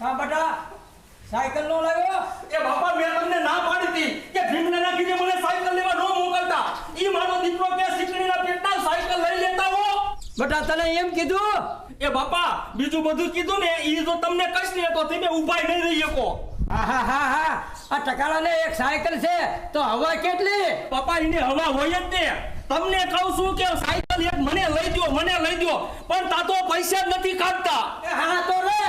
હા બેટા સાયકલ નો લાવ્યો? એ બાપા મેં તમને ના પાડી હતી કે ભીમનાના કીધે મને સાયકલ લેવા ન મોકલતા. ઈ મારો દીકરો કે સિકડીના પેટના સાયકલ લઈ લેતા હો. બેટા તને એમ કીધું? એ બાપા બીજું બધું કીધું ને ઈ જો તમને કશી તો તમે ઊભાઈ નહીં રહી શકો. હા હા હા હા. આ ટકાળાને એક સાયકલ છે તો હવા કેટલી? પપ્પા એને હવા હોય જ ને. તમને કહું છું કે સાયકલ એક મને લઈ દો મને લઈ દો પણ તા તો પૈસા જ નથી કાઢતા. એ હા તો રે.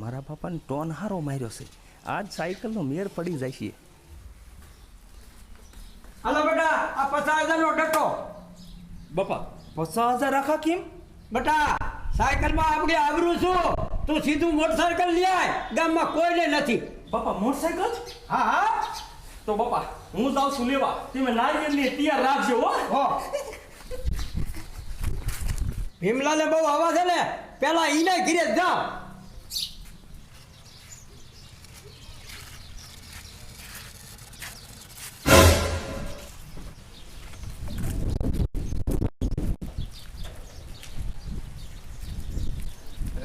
મારા બાપાને ટોન હારો માર્યો છે. આજ સાયકલનો મેર પડી જાય છે. હાલો બેટા આ પચાસ હજાર નો ડટ્ટો. બાપા. પચાસ હજાર રાખા કેમ? બેટા સાયકલમાં આપણે આવરું છું. તું સીધું મોટરસાયકલ લઈ આય. ગામમાં કોઈને નથી. બાપા મોટરસાયકલ? હા હા. તો બાપા હું જાઉં છું લેવા. તમે નારિયેળની તૈયાર રાખજો હો. ભીમલાલે બહુ આવા છે ને. પેલા ઈને ઘીરે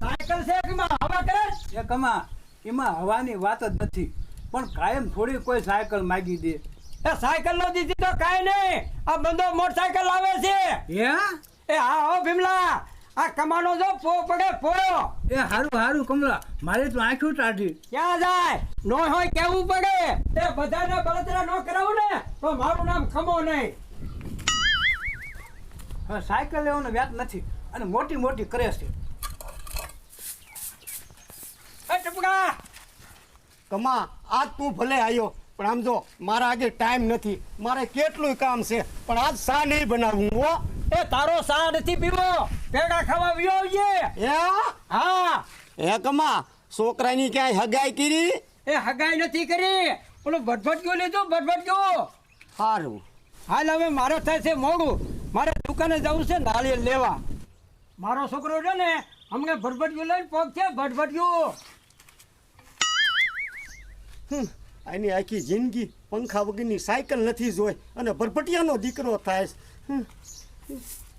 સાયકલ છે કે માં હવા કરે વાત જ નથી પણ કાયમ થોડી કોઈ સાયકલ માગી દે એ સાયકલ નો દીધી તો કાંઈ નહીં આ બંદો મોટરસાયકલ આવે છે હે એ હા હો ભીમલા. આ કમાનો જો પો પડે પોયો. એ હારું હારું કમલા. મારે તો આંખો ટાઢી ક્યાં જાય? નો હોય કેવું પડે? એ બધાને બળતરા નો કરાવું ને તો મારું નામ ખમો નહીં. હવે સાયકલ લેવાનો વ્યાજ નથી અને મોટી મોટી કરે છે. એ ટપકા કમા આજ તું ભલે આવ્યો પણ આમ જો મારા આજે ટાઈમ નથી. મારે કેટલું કામ છે પણ આજ સા નહીં બનાવવું હો. એ તારો સા નથી પીવો. પેડા ખાવા વિયો આવજે હે હા. હે કમા છોકરાની ક્યાંય હગાઈ કરી? એ હગાઈ નથી કરી. પેલું ભટભટક્યું ભટભટ ગયો સારું હાલ હવે મારે થાય છે મોડું. મારે દુકાને જવું છે નાળિયેર લેવા. મારો છોકરો છે ને હમણાં ભટભટક્યું લઈને પગ છે ભટભટક્યું હમ, આની આખી જિંદગી પંખા વગરની સાયકલ નથી જોઈ અને ભરભટિયાનો દીકરો થાય છે.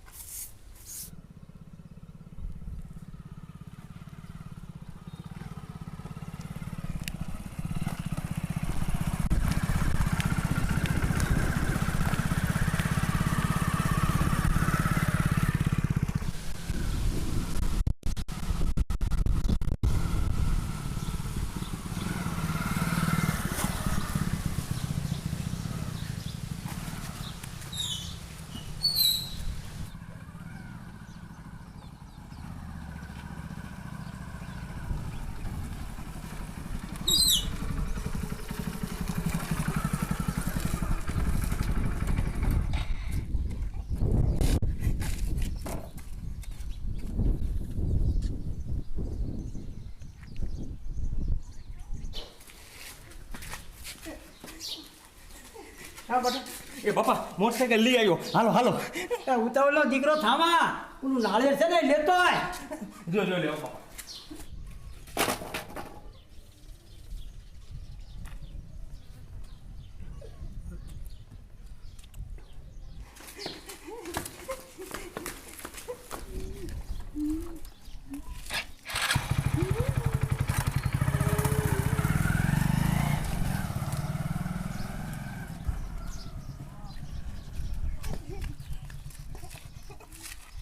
હા બેટા. એ બાપા મોટરસાઇકલ લઈ આવ્યો. હાલો હાલો. ઉતાવળનો દીકરો થામા પેલું નાળિયેર છે ને લેતો હોય જો જો લે બાપા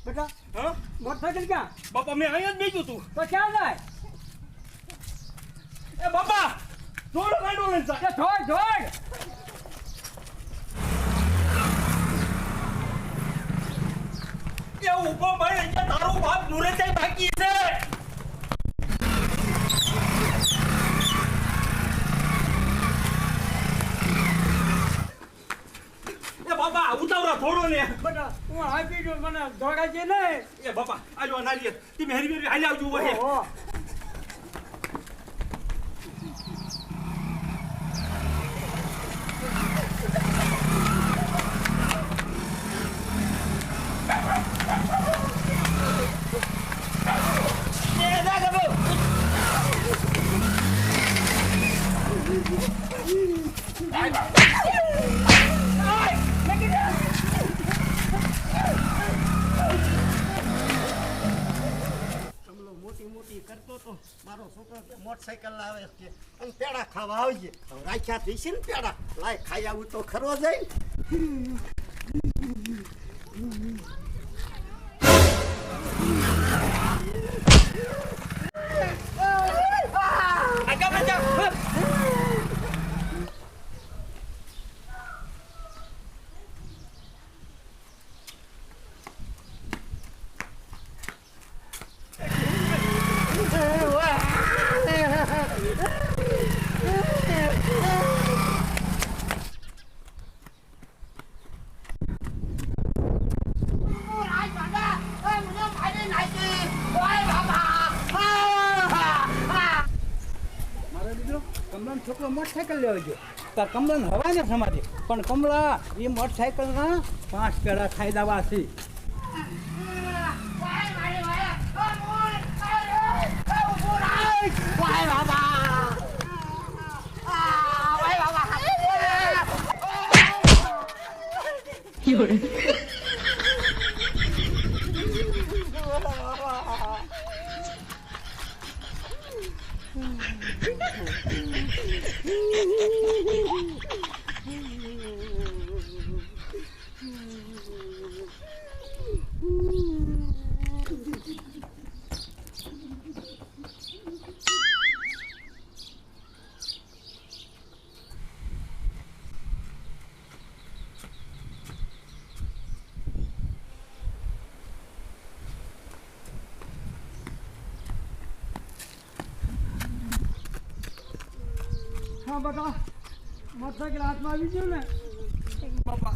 બેટા હા ક્યાં? બાપા મેં અહીંયા જ બેચ્યું તું. તો ક્યાં જાય? એ બાપા થોડો ગાડો લઈને જા. જોડ છોડ એ ઊભો ભાઈ અહીંયા તારો બાપ મુરેચાઈ બાકી છે એ બાપા ઉતાવળા થોડો ને બટા હું આપી દઉં મને દોડાજે ને એ બાપા આજો આ નારિયેળ. તમે હરી હરી હાલી આવજો ઓહો. મારો છોકરો મોટરસાયકલ લાવે છે અને પેડા ખાવા હવે રાખ્યા થઈ છે ને પેડા. લાય, ખાઈ આવું તો ખરો જાય ને. આગળ બચા મારો દીકરો કમલાનો છોકરો મોટરસાઇકલ લેવા ગયો તો કમલાને હવા ને સમાધિ પણ કમલા એ મોટરસાઇકલના પાંચ પેડા ખાઈ દવા છે હા બેટા. મોટરસાઇકલ હાથમાં આવી ગયું ને? બાપા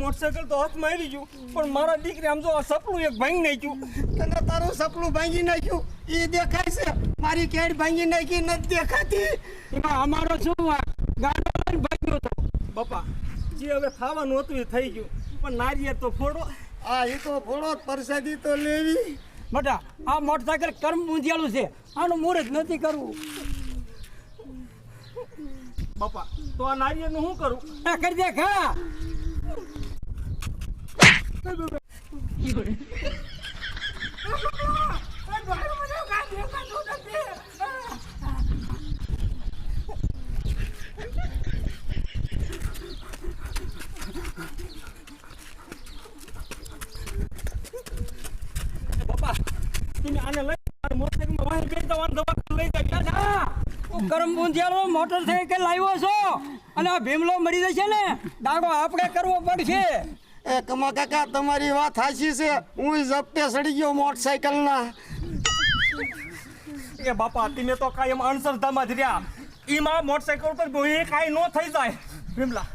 મોટરસાયકલ તો હાથમાં આવી ગયું પણ મારા દીકરી આમ જો આ સપનું એક ભાંગી નાખ્યું. તને તારું સપનું ભાંગી નાખ્યું. એ દેખાય છે. મારી કેડ ભાંગી નાખી નથી દેખાતી. એમાં અમારો શું આ ગાડો લઈને ભાગ્યો તો. બાપા જે હવે ખાવાનું હતું એ થઈ ગયું પણ નારિયેળ તો ફોડો. આ એ તો ફોડો પરસાદી તો લેવી. બટા આ મોટરસાઇકલ કર્મ પૂંજેલું છે. આનું મુહૂર્ત નથી કરવું. બાપા. તો આ નારિયેળનું શું કરું? કરી દે ખા બાપા તમે આને લઈ મારા મોટરસાયકલમાં વાહે બેસી જાઓ અને દવાખાને લઈ જાઓ દાદા હું કરમ પૂંજેલો મોટરસાઇકલ લાવ્યો છો? અને આ ભીમલો મરી જશે ને? દાડો આપણે કરવો પડશે. એ કમા કાકા તમારી વાત સાચી છે. હું ઝપટે સડી ગયો મોટરસાઇકલના એ બાપા તમે તો કાયમ અંધશ્રદ્ધામાં જ રહ્યા. એમાં મોટરસાયકલ ઉપર કોઈ કાંઈ ન થઈ જાય. ભીમલા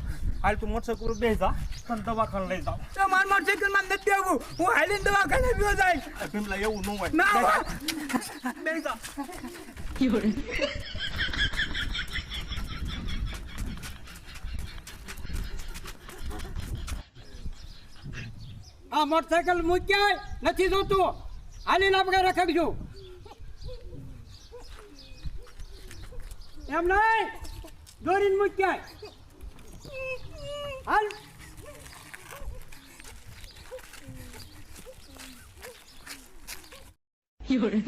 હાલ તું મોટરસાયકલ ઉપર બેસી જા. તને દવાખાને લઈ જાઓ તો માર મોટરસાઇકલમાં નથી આવું. હું હાલીને દવાખાને ગયો જાય. ભીમલા એવું ન હોય. ના બેસી આ મોટરસાયકલ મૂક્યાય નથી જોતું. હાલીને આપણે રખડજો. એમ નહીં? દોરીને મૂક્યાય. હાલ. Fiore.